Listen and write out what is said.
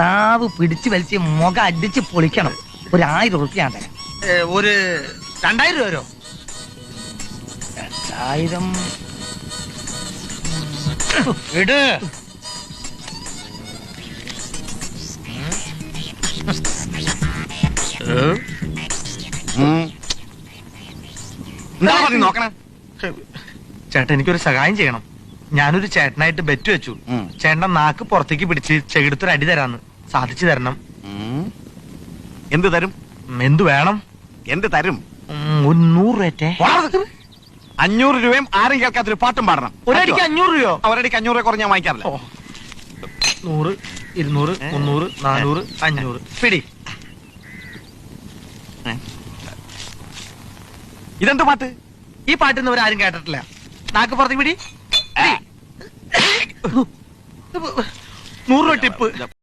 നാവ് പിടിച്ചു വലിച്ച് മുഖം അടിച്ച് പൊളിക്കണം. ഒരു ആയിരം ഉറുപ്പിയാണ്ട് തരാം ഒരു രണ്ടായിരം രൂപ വരോ രണ്ടായിരം ഇട് നോക്കണേ? ചേട്ടൻ എനിക്കൊരു സഹായം ചെയ്യണം. ഞാനൊരു ചേട്ടനായിട്ട് ബെറ്റ് വെച്ചു. ചേട്ടൻ നാക്ക് പുറത്തേക്ക് പിടിച്ച് ചെകിടത്തൊരു അടി തരാന്ന് സാധിച്ചു തരണം. എന്ത് തരും? എന്ത് വേണം? എന്ത് തരും? ഉം, ഒരു നൂറ് രൂപ അഞ്ഞൂറ് രൂപയും ആരും കേൾക്കാത്തൊരു പാട്ടും പാടണം. ഒരടിക്ക് അഞ്ഞൂറ് രൂപയോ? ഒരടിക്ക് അഞ്ഞൂറ് രൂപ കുറഞ്ഞ് ഞാൻ വാങ്ങിക്കാറില്ല. നൂറ് ഇരുന്നൂറ്? മുന്നൂറ് നാനൂറ് അഞ്ഞൂറ്. പിടി. ഇതെന്ത് പാട്ട്? ഈ പാട്ട് ആരും കേട്ടിട്ടില്ല. നാക്ക് പുറത്തേക്ക് പിടി. നൂറ് രൂപ ടിപ്പ്.